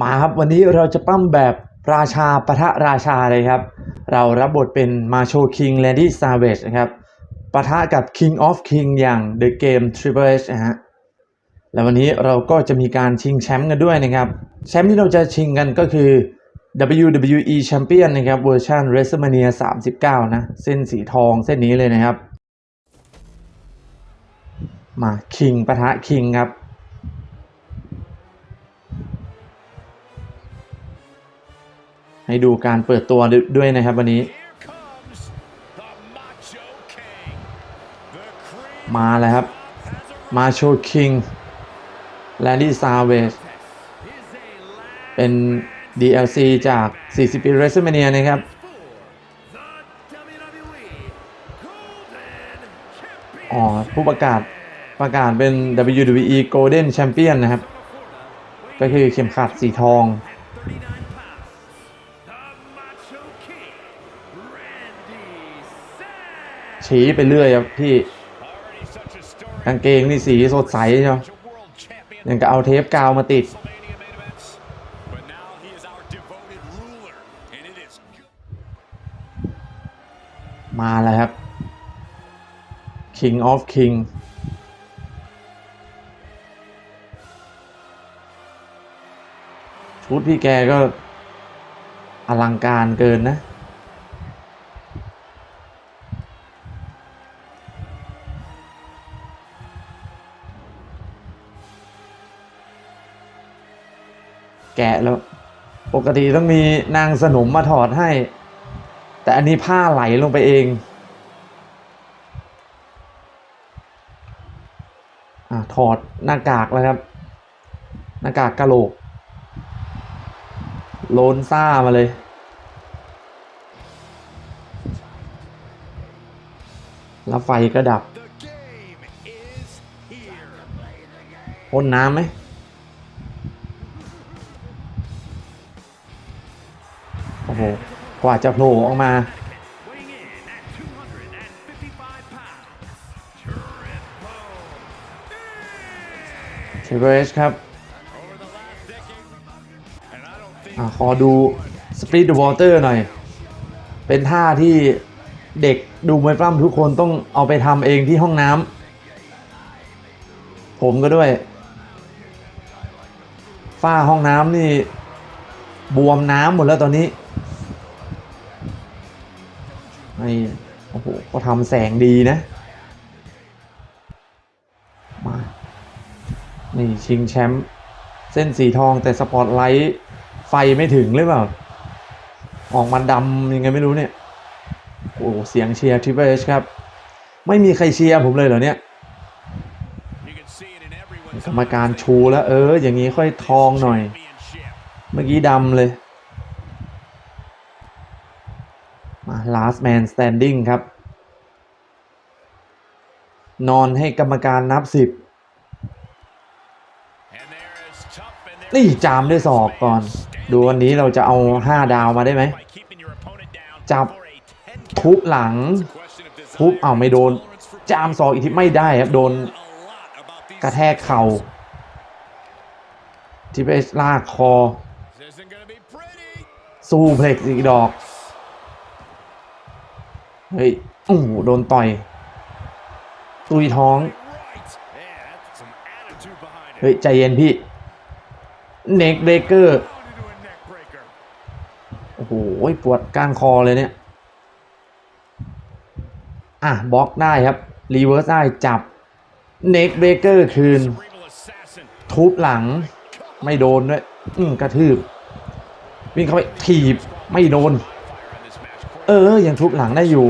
มาครับวันนี้เราจะปั้มแบบราชาปะทะราชาเลยครับ เรารับบทเป็นมาโชคิงแลนดี้ซาเวจนะครับปะทะกับ King of King อย่าง The Game Triple H นะฮะแล้ววันนี้เราก็จะมีการชิงแชมป์กันด้วยนะครับ แชมป์ที่เราจะชิงกันก็คือ WWE Champion นะครับเวอร์ชัน WrestleMania 39 นะ เส้นสีทองเส้นนี้เลยนะครับ มา King ปะทะ King ครับ ให้ดูการเปิดตัวด้วยนะครับวันนี้ มาแล้วครับ มาโชคิงแลนดี้ซาเวสเป็น DLC จาก 40 ปี r e s u m เนียนะครับ อ๋อ ผู้ประกาศประกาศเป็น WWE Golden Champion นะครับ ก็คือเข็มขัดสีทอง สีไปเรื่อยครับพี่กางเกงนี่สีสดใสเนาะยังก็เอาเทปกาวมาติด มาแล้วครับ King of King ชุดพี่แกก็อลังการเกินนะ แกะแล้ว ปกติต้องมีนางสนมมาถอดให้ แต่อันนี้ผ้าไหลลงไปเองอะถอดหน้ากากแล้วครับ หน้ากากกะโหลก โลนซ่ามาเลยแล้วไฟก็ดับ The game is here. พ่นน้ำไหม กว่าจะโผล่ออกมา Weighing in at 255 pounds, Triple เชเวชครับอขอดู Split the Water หน่อย เป็นท่าที่เด็กดูมวยปล้ำทุกคนต้องเอาไปทำเองที่ห้องน้ำ ผมก็ด้วย ฝ้าห้องน้ำนี่ บวมน้ำหมดแล้วตอนนี้ ไอ้โอ้โหก็ทำแสงดีนะ มา นี่ชิงแชมป์เส้นสีทองแต่สปอตไลท์ไฟไม่ถึงหรือเปล่า ออกมาดำยังไงไม่รู้เนี่ย โอ้โหเสียงเชียร์ทริปเปอร์ครับ ไม่มีใครเชียร์ผมเลยเหรอเนี่ยกรรมการชูแล้ว เออ อย่างนี้ค่อยทองหน่อย เมื่อกี้ดำเลย มา last man standing ครับ นอนให้กรรมการนับสิบนี่จามด้วยศอกก่อน ดูวันนี้เราจะเอา 5 ดาวมาได้ไหม จับทุบหลัง ทุบเอาไม่โดน จามศอกอีกทีไม่ได้ครับ โดนกระแทกเข่าทิเบสลากคอ สู้เพล็กอีกดอก เฮ้ยโอ้โหโดนต่อยตุยท้อง เฮ้ย ใจเย็นพี่ เน็กเบเกอร์ โอ้โห ปวดก้านคอเลยเนี่ย อะ บล็อกได้ครับ รีเวิร์สได้จับ เน็กเบเกอร์คืน ทุบหลัง ไม่โดนด้วย อืมกระทืบ วิ่งเข้าไปถีบ ไม่โดน เออ ยังทุบหลังได้อยู่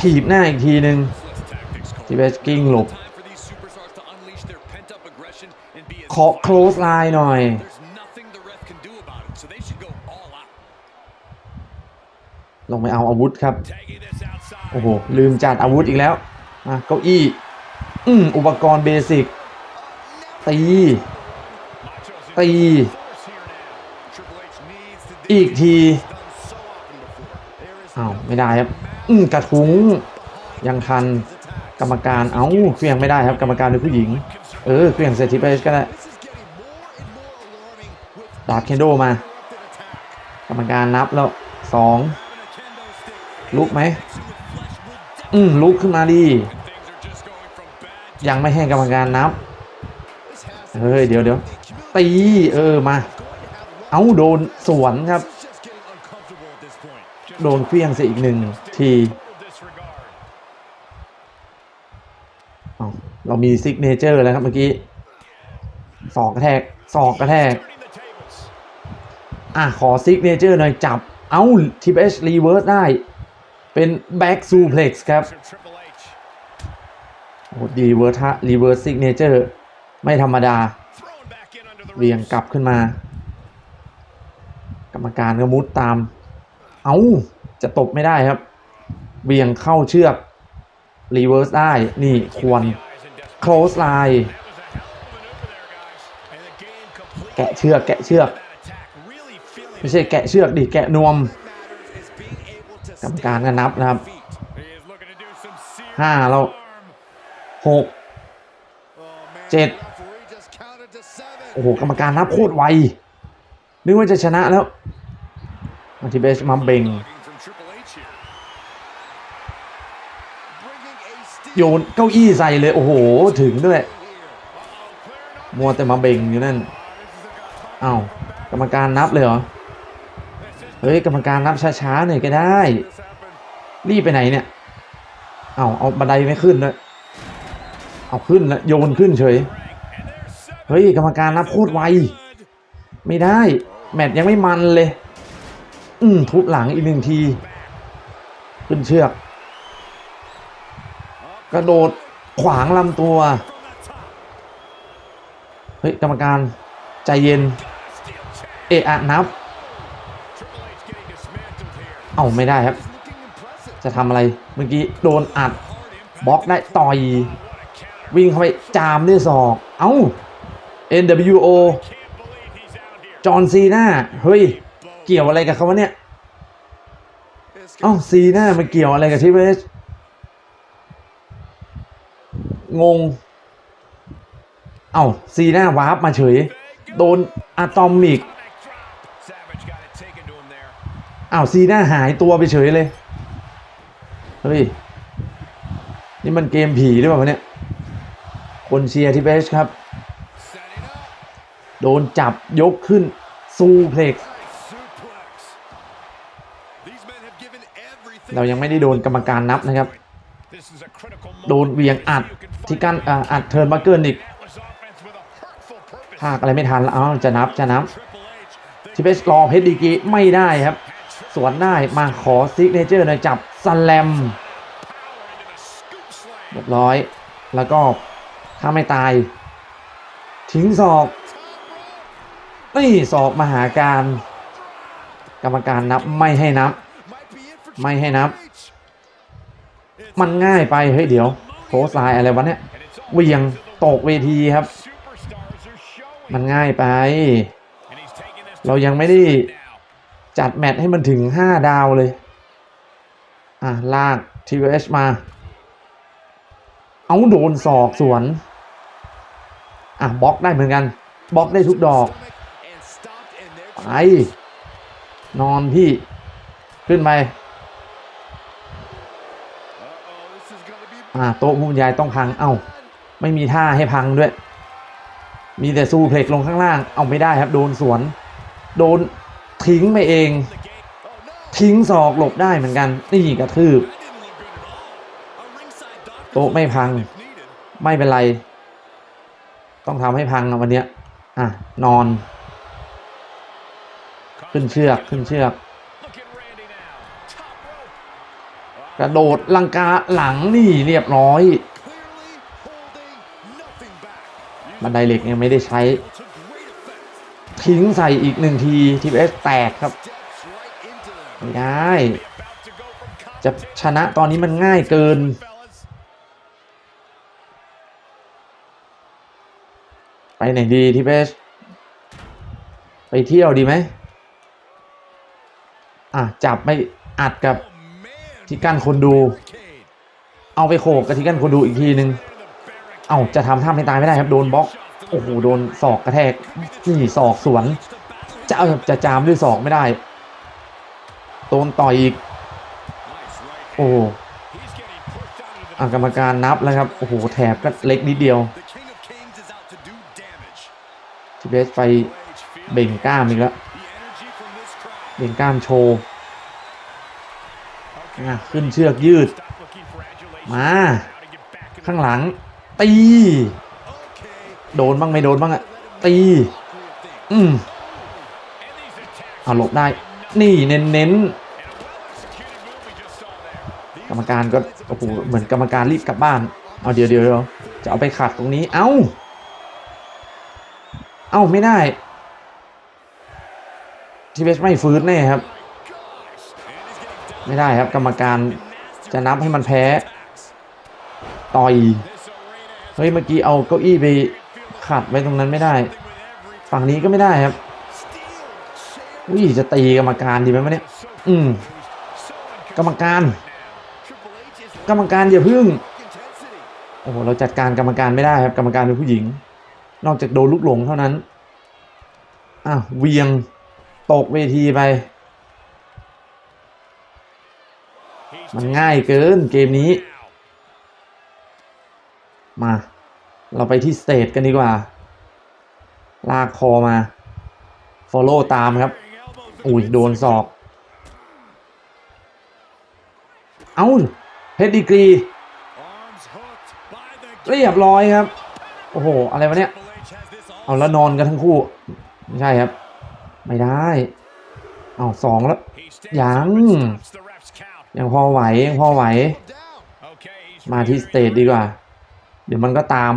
ถีบหน้าอีกทีหนึ่งทีเบสกิ้งหลบขอ close line หน่อย ลงไปเอาอาวุธครับ โอ้โห ลืมจัดอาวุธอีกแล้วอะเก้าอี้อืมอุปกรณ์เบสิก ตี ตี อีกที ไม่ได้ครับ อืกระทุ้งยังทันกรรมการเอ้าเคลียงไม่ได้ครับ กรรมการเป็นผู้หญิง เออเคลียงเซติเปสก็ได้ดาบเคนโดมา กรรมการนับแล้วสองลุกไหมอืมลุกขึ้นมาดียังไม่ให้กรรมการนับ เฮ้ย เดี๋ยวเดี๋ยวตี เออ มา เอาโดนสวนครับ โดนเคลี้ยงเสียอีกหนึ่งทีเรามีซิกเนเจอร์แล้วครับเมื่อกี้ศอกกระแทกศอกกระแทก อะ ขอซิกเนเจอร์หน่อยจับ เอ้าทีเอชรีเวิร์สได้ เป็นแบ็กซูเพล็กซ์ครับโอ้ดีเวิร์ทะรีเวิร์สซิกเนเจอร์ไม่ธรรมดา เรียงกลับขึ้นมา กรรมการก็มุดตาม เอาจะตบไม่ได้ครับเบี่ยงเข้าเชือกรีเวิร์สได้ นี่ควร close line แกะเชือก แกะเชือก ไม่ใช่แกะเชือกดิ แกะนวมกรรมการก็นับนะครับห้าแล้วหกเจ็ดโอ้โห กรรมการนับโคตรไว นึกว่าจะชนะแล้ว มาทิเบสมาเบงโยนเก้าอี้ใส่เลย โอ้โห ถึงด้วย มัวแต่มาเบงอยู่นั่นอ้าวกรรมการนับเลยเหรอ เฮ้ย กรรมการนับช้าๆหน่อยก็ได้ รีบไปไหนเนี่ยเอาเอาบันไดไม่ขึ้นเลยเอาขึ้นแล้วโยนขึ้นเฉย เฮ้ย กรรมการนับโคตรไว ไม่ได้ แมตช์ยังไม่มันเลย อืมทุบหลังอีกหนึ่งที ขึ้นเชือก กระโดดขวางลำตัว เฮ้ยกรรมการใจเย็น เอะอะนับ เอ้าไม่ได้ครับ จะทำอะไรเมื่อกี้โดนอัดบล็อกได้ต่อย วิ่งเข้าไปจามด้วยศอก เอ้า NWO จอห์นซีน่าเฮ้ย เกี่ยวอะไรกับเขาวะเนี่ยเอ้าซีน่ามันเกี่ยวอะไรกับทีเวสงง เอ้าซีน่าวาร์ปมาเฉย โดนอะตอมิกอ้าวซีน่าหายตัวไปเฉยเลย เฮ้ย นี่มันเกมผีหรือเปล่าวะเนี่ย คนเชียร์ที่เบสครับ โดนจับยกขึ้นซูเพล็กซ์ เรายังไม่ได้โดนกรรมการนับนะครับ โดนเหวียงอัดที่กั้นอ่าอัดเทิร์นมาเกินอีกภาคอะไรไม่ทันแล้วเอ้าจะนับจะนับทีเบสรอเพชรดีกรีไม่ได้ครับ สวนได้มาขอซิกเนเจอร์หน่อยจับสแลมเรียบร้อย แล้วก็ถ้าไม่ตาย ทิ้งศอกนี่ศอกมหาการ กรรมการนับไม่ให้นับ ไม่ให้นับ มันง่ายไป เฮ้ยเดี๋ยวโพสไลอะไรวะเนี่ยเวียงตกเวทีครับ มันง่ายไป เรายังไม่ได้จัดแมตช์ให้มันถึง 5 ดาวเลย อะ ลาก TVH มา เอาโดนศอกสวน อะบล็อกได้เหมือนกันบล็อกได้ทุกดอก ไป นอนพี่ ขึ้นไป อะโต๊ะผู้บรรยายต้องพัง เอ้า ไม่มีท่าให้พังด้วย มีแต่สู้เพลกลงข้างล่าง เอาไม่ได้ครับ โดนสวน โดนทิ้งไปเอง ทิ้งศอกหลบได้เหมือนกัน นี่กระทืบ โต๊ะไม่พัง ไม่เป็นไร ต้องทำให้พังนะวันเนี้ยอะ นอน ขึ้นเชือกขึ้นเชือก กระโดดลังกาหลังนี่เรียบร้อย บันไดเหล็กยังไม่ได้ใช้ ทิ้งใส่อีกหนึ่งทีทีเอสแตกครับไม่ได้ จะชนะตอนนี้มันง่ายเกินไปไหนดีทีเอสไปเที่ยวดีไหมอะ จับไม่อัดกับ ที่กั้นคนดู เอาไปโขกกับที่กั้นคนดูอีกทีนึง เอาจะทำท่าไม่ตายไม่ได้ครับโดนบล็อกโอ้โหโดนศอกกระแทกนี่ศอกสวน จะเอาจะจามด้วยศอกไม่ได้โดนต่อยอีก โอ้อะกรรมการนับแล้วครับ โอ้โห แถบก็เล็กนิดเดียวทีเบสไปเบ่งกล้ามอีกแล้ว เบ่งกล้ามโชว์ ขึ้นเชือกยืด มา ข้างหลัง ตี โดนบ้างไม่โดนบ้างอะตี อืมเอาหลบได้ นี่เน้นเน้นกรรมการก็โอ้โหเหมือนกรรมการรีบกลับบ้าน เอาเดี๋ยวเดี๋ยวเดี๋ยวจะเอาไปขัดตรงนี้ เอ้า เอ้าไม่ได้ทีเบสไม่ฟื้นแน่ครับ ไม่ได้ครับกรรมการจะนับให้มันแพ้ ต่อยเฮ้ยเมื่อกี้เอาเก้าอี้ไปขัดไว้ตรงนั้นไม่ได้ ฝั่งนี้ก็ไม่ได้ครับอุ้ยจะตีกรรมการดีไหมวะเนี่ยอืมกรรมการ กรรมการอย่าพึ่งโอ้โหเราจัดการกรรมการไม่ได้ครับกรรมการเป็นผู้หญิง นอกจากโดนลูกหลงเท่านั้นอ้าวเวียงตกเวทีไป มันง่ายเกินเกมนี้ มา เราไปที่สเตจกันดีกว่า ลากคอมา follow ตามครับ อุ้ยโดนศอก เอ้าเพชรดีกรี เรียบร้อยครับ โอ้โห อะไรวะเนี่ย เอาแล้วนอนกันทั้งคู่ ไม่ใช่ครับ ไม่ได้ เอาสองแล้ว He stands ยังพอไหวยังพอไหว มาที่สเตจดีกว่า เดี๋ยวมันก็ตาม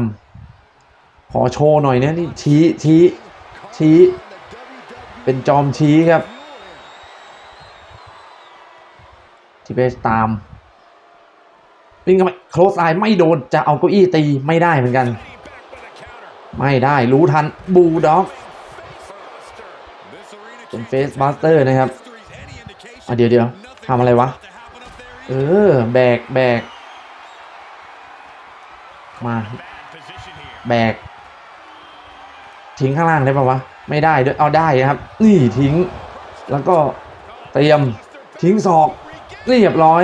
ขอโชว์หน่อยเนี่ยนี่ชี้ชี้ชี้ เป็นจอมชี้ครับทีเบสตามวิ่งกันไปโคลสไลน์ไม่โดนจะเอาเก้าอี้ตีไม่ได้เหมือนกัน ไม่ได้รู้ทันบูด็อกเป็นเฟสบัสเตอร์นะครับอะเดี๋ยวเดี๋ยวทำอะไรวะ เออ แบกแบกมา แบก ทิ้งข้างล่างได้ปะวะ ไม่ได้ด้วย เอาได้ครับ นี่ทิ้ง แล้วก็เตรียมทิ้งศอกเรียบร้อย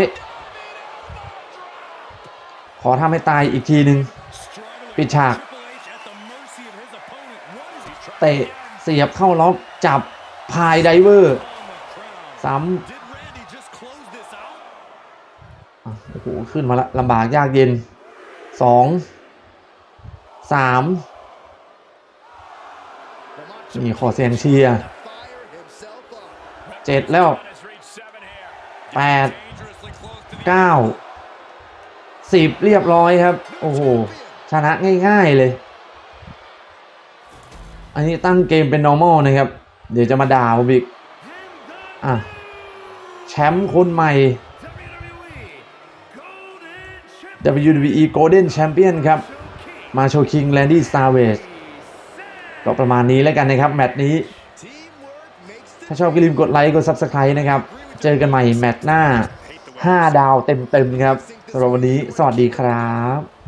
ขอทำให้ตายอีกทีหนึ่งปิดฉาก เตะเสียบเข้าล็อกจับพายไดเวอร์ซ้ Did Randy just close this out? ำอะ โอ้โหขึ้นมาละลำบากยากเย็นสองสามนี่ขอเสียงเชียร์เจ็ดแล้วแปดเก้าสิบเรียบร้อยครับ โอ้โห ชนะง่าย ๆเลย อันนี้ตั้งเกมเป็น normal นะครับ เดี๋ยวจะมาด่าผมอีกอะ แชมป์คนใหม่ WWE Golden Champion ครับ มาโชคิงแลนดี้ซาเวจก็ประมาณนี้แล้วกันนะครับ แมตช์นี้ ถ้าชอบก็ลืมกดไลค์ กด Subscribe นะครับ เจอกันใหม่แมตช์หน้า 5 ดาวเต็มๆครับสำหรับวันนี้ สวัสดีครับ